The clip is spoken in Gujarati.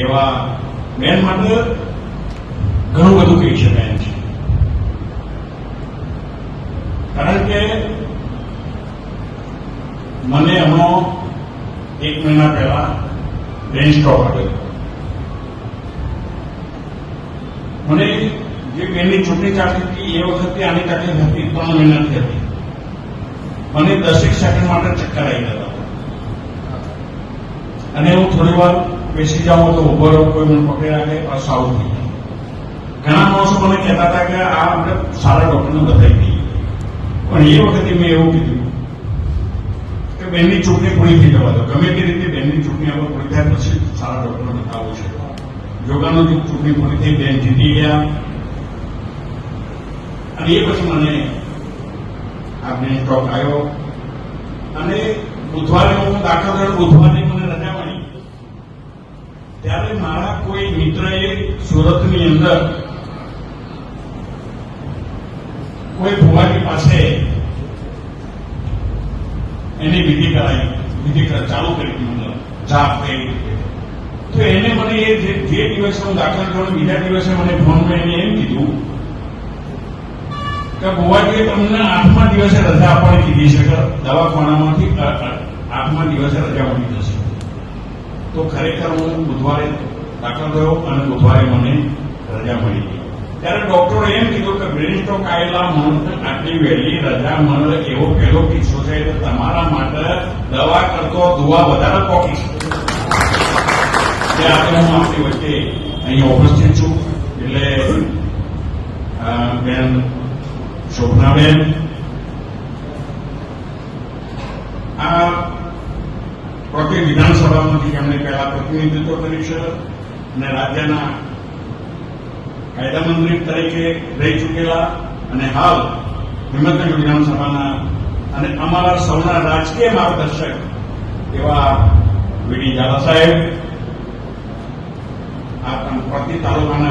એવા મેન માટે ઘણું બધું કહી શકાય છે. કારણ કે મને એમનો એક મહિના પહેલા બ્રેન સ્ટ્રોક આવ્યો મને જે બેનની ચૂંટણી ચાલતી હતી, એ વખતે આની તકલીફ હતી, ત્રણ મહિનાથી હતી. મને દસેક સેકન્ડ માટે ચક્કર આવી ગયા હતા. અને હું થોડી વાર બેસી જાઉં તો ઊભો રહું, કોઈ મને પકડી રાખે, બસ થઈ ઘણા માણસો મને કહેતા હતા કે આ આપણે સારા ડોક્ટરને બતાવી દઈએ પણ એ વખતે મેં એવું કીધું કે બેનની ચૂંટણી પૂરી થઈ જવા દો. ગમે તે રીતે બેનની ચૂંટણી આપણે પૂરી થાય પછી સારા ડોક્ટરને બતાવવું છે. યોગાનો ચૂંટણી પૂરી થઈ, બેન જીતી ગયા. અને એ પછી મને આ સ્ટોક આવ્યો અને બુધવારે હું દાખલ થયો, બુધવારે ત્યારે મારા કોઈ મિત્રએ સુરતની અંદર કોઈ ભુવાની પાસે એની વિધિ કરાવી વિધિ ચાલુ કરી જાપ કરી તો એને મને એ જે દિવસે હું દાખલ થયો બીજા દિવસે મને ફોનમાં એને એમ કીધું કે, ભુવાજીએ તમને આઠમા દિવસે રજા આપવાની કીધી છે કે દવાખાનામાંથી આઠમા દિવસે રજા મળી જશે. તો ખરેખર હું બુધવારે દાખલ થયો અને બુધવારે મને રજા મળી ગઈ. ત્યારે ડોક્ટરે એમ કીધું કે બ્રેન સ્ટ્રોક આટલી વહેલી રજા મળે એવો પહેલો કિસ્સો છે એટલે તમારા માટે દવા કરતો દુવા વધારે પોકી છે એટલે આજે હું આપણી વચ્ચે અહીંયા ઉપસ્થિત છું. એટલે બેન, શોભનાબેન આ પ્રતિ વિધાનસભામાંથી એમણે પહેલા પ્રતિનિધિત્વ કર્યું છે અને રાજ્યના કાયદા તરીકે રહી ચૂકેલા અને હાલ હિંમતનગર વિધાનસભાના અને અમારા સૌના રાજકીય માર્ગદર્શક એવા વીડી ઝાલા સાહેબ, આ પ્રતિ તાલુકાના